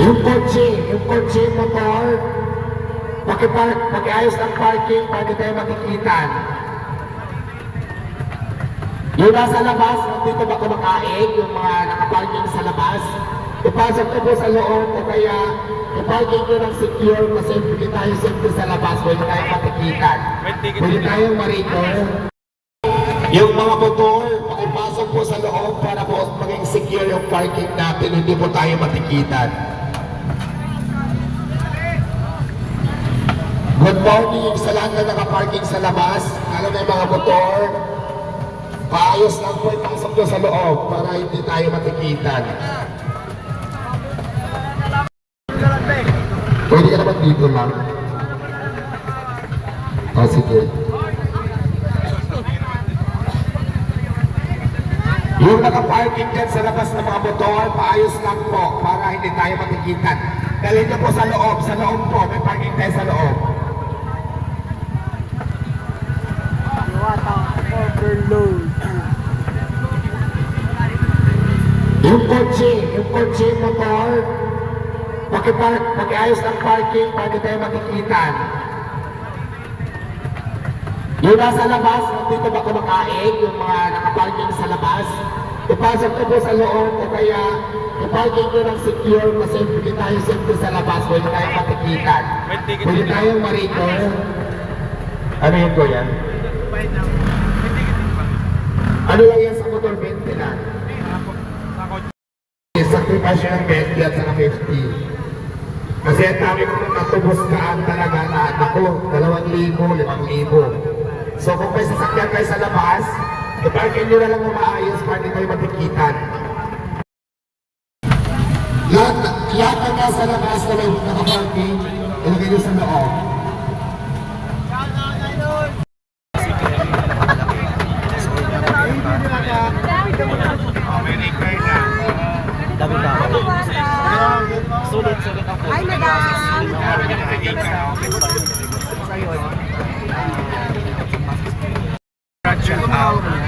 Yung kotse, yung kotse, motor, pakipark, pakiayos ng parking para di tayo matikitan. Yung nasa labas, dito ba kumakain, yung mga nakaparking sa labas, ipasok ko po sa loob o kaya iparking ko ng secure kasi hindi tayo safety sa labas, pwede tayo matikitan. Pwede tayong marito. Yung mga motor, pakipasok po sa loob para po maging secure yung parking natin, hindi po tayo matikitan. Good morning sa lahat na nakaparking sa labas, lalo na mga motor. Paayos lang po ipasok nyo sa loob para hindi tayo matikitan. Pwede ka naman dito lang. O sige. Yung nakaparking dyan sa labas ng mga motor, paayos lang po para hindi tayo matikitan. Dalhin niyo po sa loob, sa loob po, may parking tayo sa loob. Kotse, yung kotse, motor, pakipark, pakiayos ng parking para tayo matikitan. Yung nasa labas, dito ba kumakain, yung mga nakaparking sa labas, ipasok ko po sa loob o kaya iparking ko ng secure kasi hindi tayo safety sa labas, pwede tayo matikitan. Pwede tayong marito. Ano yun ko yan? Ano lang yan sa motor 20 lang? Sacrifice yun ng 20 at saka 50. Kasi ang dami ko natubos kaan talaga na ako, 2,000, 5,000. So kung may sasakyan kayo sa labas, iparkin nyo na lang ng maayos para hindi kayo matikitan. Lahat, lahat na nasa labas na may nakaparking, ilagay nyo sa loob. Wow.